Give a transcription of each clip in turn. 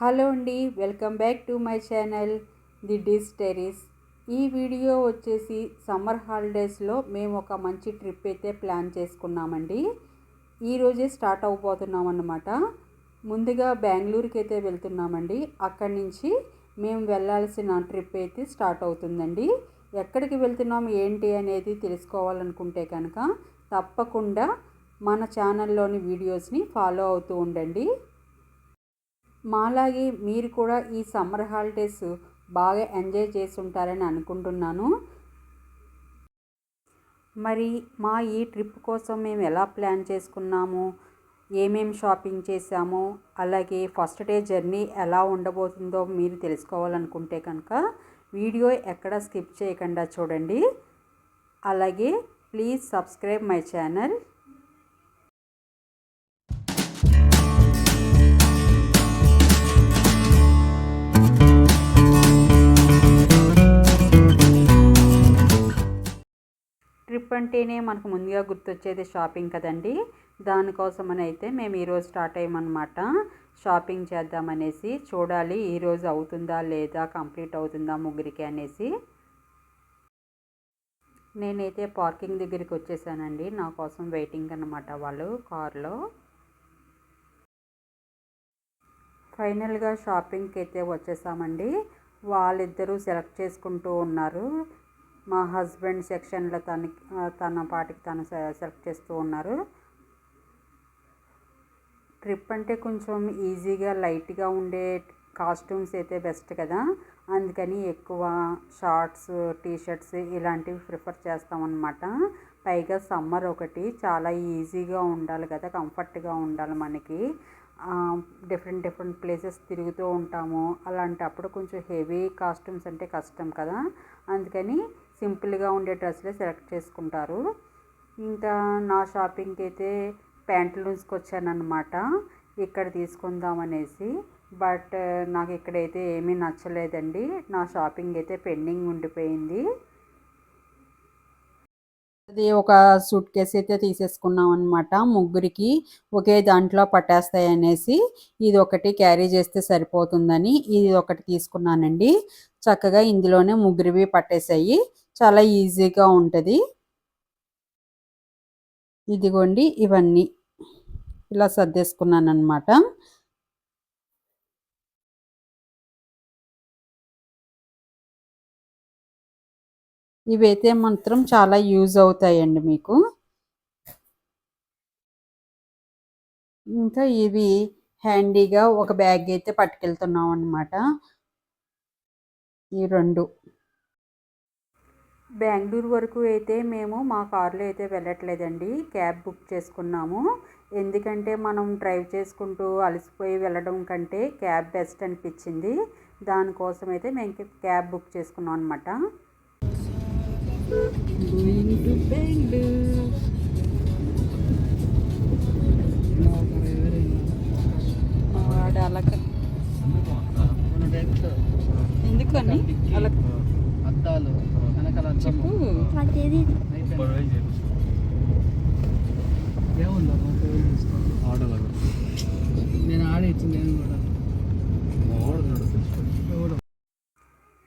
Hello అండి welcome back to my channel the డిస్ టెరీస్ ఈ వీడియో వచ్చేసి సమ్మర్ హాలిడేస్లో మేము ఒక మంచి ట్రిప్ అయితే ప్లాన్ చేసుకున్నామండి. ఈరోజే స్టార్ట్ అవబోతున్నాం అన్నమాట. ముందుగా బెంగళూరుకి అయితే వెళ్తున్నామండి. అక్కడి నుంచి మేము వెళ్ళాల్సిన ట్రిప్ అయితే స్టార్ట్ అవుతుందండి. ఎక్కడికి వెళ్తున్నాం ఏంటి అనేది తెలుసుకోవాలనుకుంటే కనుక తప్పకుండా మన ఛానల్లోని వీడియోస్ని ఫాలో అవుతూ ఉండండి. మాలాగే మీరు కూడా ఈ సమ్మర్ హాలిడేస్ బాగా ఎంజాయ్ చేసి ఉంటారని అనుకుంటున్నాను. మరి మా ఈ ట్రిప్ కోసం మేము ఎలా ప్లాన్ చేసుకున్నాము? ఏమేం షాపింగ్ చేసాము అలాగే ఫస్ట్ డే జర్నీ ఎలా ఉండబోతుందో మీరు తెలుసుకోవాలనుకుంటే కనుక వీడియో ఎక్కడ స్కిప్ చేయకుండా చూడండి. అలాగే ప్లీజ్ సబ్స్క్రైబ్ మై ఛానల్. అంటేనే మనకు ముందుగా గుర్తొచ్చేది షాపింగ్ కదండి. దానికోసమని అయితే మేము ఈరోజు స్టార్ట్ అయ్యామన్నమాట. షాపింగ్ చేద్దామనేసి చూడాలి ఈరోజు అవుతుందా లేదా కంప్లీట్ అవుతుందా ముగ్గురికి అనేసి. నేనైతే పార్కింగ్ దగ్గరికి వచ్చేసానండి. నా కోసం వెయిటింగ్ అనమాట వాళ్ళు కార్లో. ఫైనల్గా షాపింగ్కి అయితే వచ్చేసామండి. వాళ్ళిద్దరూ సెలెక్ట్ చేసుకుంటూ ఉన్నారు. మా హస్బెండ్ సెక్షన్లో తన తన పాటికి తను సెలెక్ట్ చేస్తూ ఉన్నారు. ట్రిప్ అంటే కొంచెం ఈజీగా లైట్గా ఉండే కాస్ట్యూమ్స్ అయితే బెస్ట్ కదా. అందుకని ఎక్కువ షార్ట్స్ టీషర్ట్స్ ఇలాంటివి ప్రిఫర్ చేస్తామన్నమాట పైగా సమ్మర్ ఒకటి చాలా ఈజీగా ఉండాలి కదా కంఫర్ట్గా ఉండాలి మనకి. డిఫరెంట్ డిఫరెంట్ ప్లేసెస్ తిరుగుతూ ఉంటాము. అలాంటప్పుడు కొంచెం హెవీ కాస్ట్యూమ్స్ అంటే కష్టం కదా. అందుకని సింపుల్గా ఉండే డ్రెస్లే సెలెక్ట్ చేసుకుంటారు. ఇంకా నా షాపింగ్కి అయితే ప్యాంట్లూన్స్కి వచ్చానమాట ఇక్కడ తీసుకుందాం అనేసి. బట్ నాకు ఇక్కడైతే ఏమీ నచ్చలేదండి. నా షాపింగ్ అయితే పెండింగ్ ఉండిపోయింది. అది ఒక సూట్ కేస్ అయితే తీసేసుకున్నాం అనమాట ముగ్గురికి. ఒకే దాంట్లో పట్టేస్తాయి అనేసి. ఇది ఒకటి క్యారీ చేస్తే సరిపోతుందని ఇది ఒకటి తీసుకున్నానండి. చక్కగా ఇందులోనే ముగ్గురివి పట్టేసాయి చాలా ఈజీగా ఉంటుంది. ఇదిగోండి ఇవన్నీ. ఇలా సర్దేసుకున్నాను అనమాట ఇవైతే మాత్రం చాలా యూజ్ అవుతాయండి మీకు. ఇంకా ఇవి హ్యాండీగా ఒక బ్యాగ్ అయితే పట్టుకెళ్తున్నాం అనమాట ఈ రెండు. బెంగళూరు వరకు అయితే మేము మా కార్లో అయితే వెళ్ళట్లేదండి. క్యాబ్ బుక్ చేసుకున్నాము. ఎందుకంటే మనం డ్రైవ్ చేసుకుంటూ అలసిపోయి వెళ్ళడం కంటే క్యాబ్ బెస్ట్ అనిపించింది. దానికోసం అయితే మేము క్యాబ్ బుక్ చేసుకున్నాం అనమాట ఎందుకని? అలా అద్దాలు వెనకాల చెప్పు. ఏముందా నేను నేను కూడా.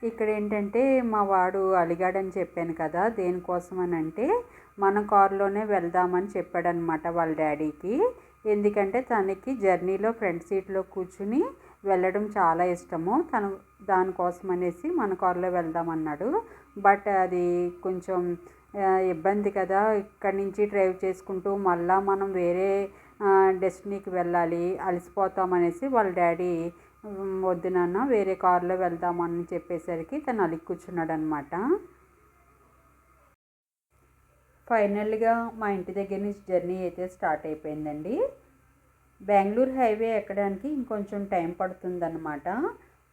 ఇక్కడ ఏంటంటే మా వాడు అలిగాడని చెప్పాను కదా దేనికోసం అని అంటే మన కారులోనే వెళ్దామని చెప్పాడనమాట వాళ్ళ డాడీకి. ఎందుకంటే తనకి జర్నీలో ఫ్రంట్ సీట్లో కూర్చుని వెళ్ళడం చాలా ఇష్టము. తను దానికోసం అనేసి మన కారులో వెళ్దామన్నాడు. బట్ అది కొంచెం ఇబ్బంది కదా. ఇక్కడి నుంచి డ్రైవ్ చేసుకుంటూ మళ్ళా మనం వేరే డెస్టినీకి వెళ్ళాలి అలసిపోతామనేసి వాళ్ళ డాడీ వద్దు నాన్న వేరే కారులో వెళ్దామని చెప్పేసరికి తను అలిగి కూర్చున్నాడు అనమాట ఫైనల్గా మా ఇంటి దగ్గర నుంచి జర్నీ అయితే స్టార్ట్ అయిపోయిందండి. బెంగళూరు హైవే ఎక్కడానికి ఇంకొంచెం టైం పడుతుందన్నమాట.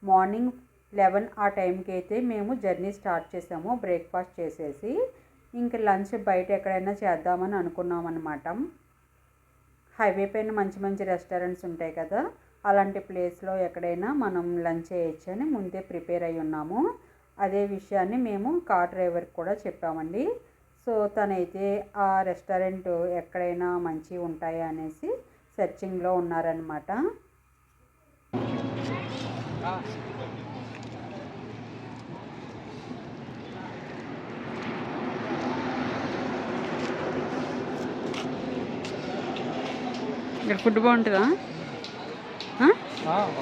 మార్నింగ్ లెవెన్ ఆ టైంకి అయితే మేము జర్నీ స్టార్ట్ చేసాము బ్రేక్ఫాస్ట్ చేసేసి. ఇంక లంచ్ బయట ఎక్కడైనా చేద్దామని అనుకున్నాం అనమాట హైవే పైన మంచి మంచి రెస్టారెంట్స్ ఉంటాయి కదా అలాంటి ప్లేస్లో ఎక్కడైనా మనం లంచ్ చేయొచ్చు అని ముందే ప్రిపేర్ అయి ఉన్నాము. అదే విషయాన్ని మేము కార్ డ్రైవర్కి కూడా చెప్పామండి. సో తనైతే ఆ రెస్టారెంట్ ఎక్కడైనా మంచి ఉంటాయా అనేసి సెర్చింగ్లో ఉన్నారనమాట ఇక్కడ ఫుడ్ బాగుంటుందా? ఆ?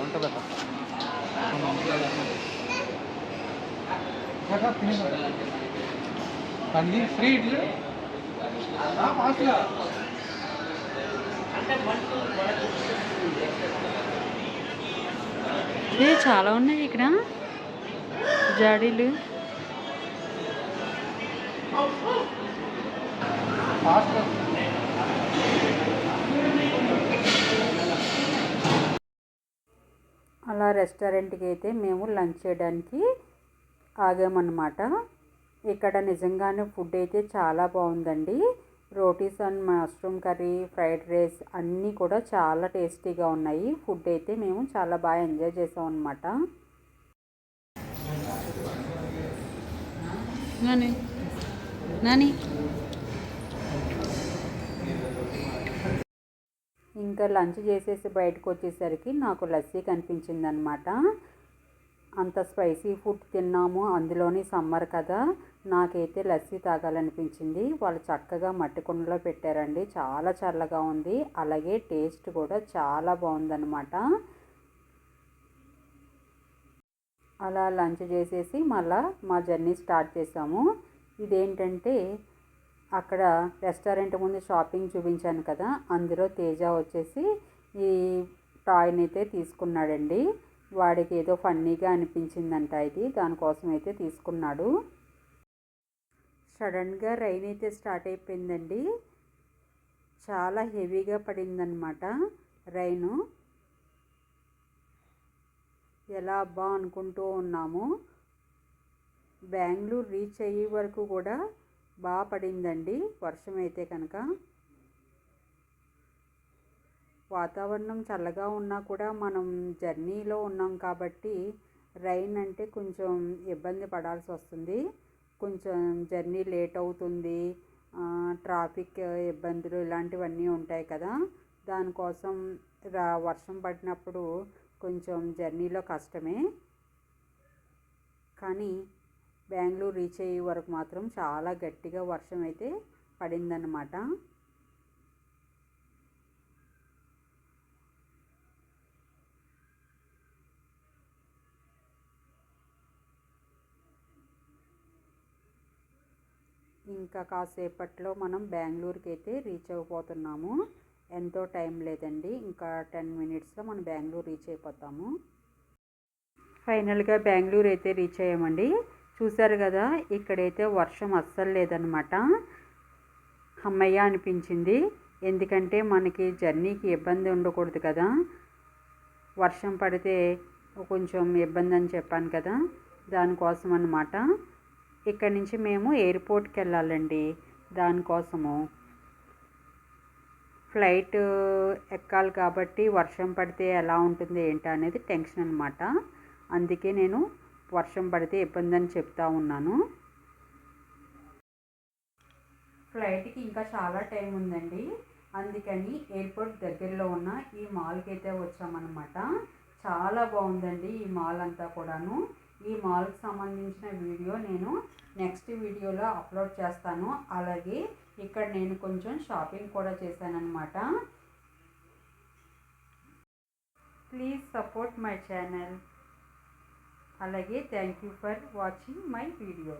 ఉంటుంది పంది ఫ్రీ ఇడ్లీ ఫాస్ట్గా చాలా ఉన్నాయి ఇక్కడ. జాడీలు. అలా రెస్టారెంట్కి అయితే మేము లంచ్ చేయడానికి ఆగామన్నమాట. ఇక్కడ నిజంగానే ఫుడ్ అయితే చాలా బాగుందండి. Rotis and mushroom curry fried rice అన్నీ కూడా చాలా టేస్టీగా ఉన్నాయి. ఫుడ్ అయితే మేము చాలా బాగా ఎంజాయ్ చేసాం అనమాట నాని ఇంకా లంచ్ చేసేసి బయటకు వచ్చేసరికి నాకు లస్సీ కనిపించింది అనమాట అంత స్పైసీ ఫుడ్ తిన్నాము. అందులోని సమ్మర్ కదా. నాకైతే లస్సీ తాగాలనిపించింది. వాళ్ళు చక్కగా మట్టి కుండలో పెట్టారండి. చాలా చల్లగా ఉంది. అలాగే టేస్ట్ కూడా చాలా బాగుందన్నమాట. అలా లంచ్ చేసేసి మళ్ళా మా జర్నీ స్టార్ట్ చేసాము. ఇదేంటంటే అక్కడ రెస్టారెంట్ ముందు షాపింగ్ చూపించాను కదా అందులో తేజ వచ్చేసి ఈ టాయ్ని అయితే తీసుకున్నాడండి. వాడికి ఏదో ఫన్నీగా అనిపించిందంట ఇది. దానికోసం అయితే తీసుకున్నాడు. సడన్గా రైన్ అయితే స్టార్ట్ అయిపోయిందండి. చాలా హెవీగా పడిందనమాట రైను. ఎలా అబ్బా అనుకుంటూ ఉన్నాము. బెంగళూరు రీచ్ అయ్యే వరకు కూడా బాగా పడిందండి. వర్షం అయితే కనుక. వాతావరణం చల్లగా ఉన్నా కూడా మనం జర్నీలో ఉన్నాం కాబట్టి రైన్ అంటే కొంచెం ఇబ్బంది పడాల్సి వస్తుంది. కొంచెం జర్నీ లేట్ అవుతుంది. ట్రాఫిక్ ఇబ్బందులు ఇలాంటివన్నీ ఉంటాయి కదా. దానికోసం రా వర్షం పడినప్పుడు కొంచెం జర్నీలో కష్టమే. కానీ బెంగళూరు రీచ్ అయ్యే వరకు మాత్రం చాలా గట్టిగా వర్షం అయితే పడిందన్నమాట. ఇంకా కాసేపట్లో మనం బెంగళూరుకి అయితే రీచ్ అయిపోతున్నాము ఎంతో టైం లేదండి. ఇంకా టెన్ మినిట్స్లో మనం బెంగళూరు రీచ్ అయిపోతాము. ఫైనల్గా బెంగళూరు అయితే రీచ్ అయ్యామండి. చూసారు కదా ఇక్కడైతే వర్షం అస్సలు లేదనమాట అమ్మయ్య అనిపించింది. ఎందుకంటే మనకి జర్నీకి ఇబ్బంది ఉండకూడదు కదా. వర్షం పడితే కొంచెం ఇబ్బంది అని చెప్పాను కదా. దానికోసం అన్నమాట ఇక్కడి నుంచి మేము ఎయిర్పోర్ట్కి వెళ్ళాలండి దానికోసము. ఫ్లైట్ ఎక్కాలి కాబట్టి వర్షం పడితే ఎలా ఉంటుంది ఏంటి అనేది టెన్షన్ అనమాట అందుకే నేను వర్షం పడితే ఇబ్బంది అని చెప్తా ఉన్నాను. ఫ్లైట్కి ఇంకా చాలా టైం ఉందండి. అందుకని ఎయిర్పోర్ట్ దగ్గరలో ఉన్న ఈ మాల్కి అయితే వచ్చామన్నమాట. చాలా బాగుందండి ఈ మాల్ అంతా కూడాను. ఈ మాల్కి సంబంధించిన వీడియో నేను నెక్స్ట్ వీడియోలో అప్లోడ్ చేస్తాను. అలాగే ఇక్కడ నేను కొంచెం షాపింగ్ కూడా చేశానన్నమాట. ప్లీజ్ సపోర్ట్ మై ఛానల్ అలాగే thank you for watching my video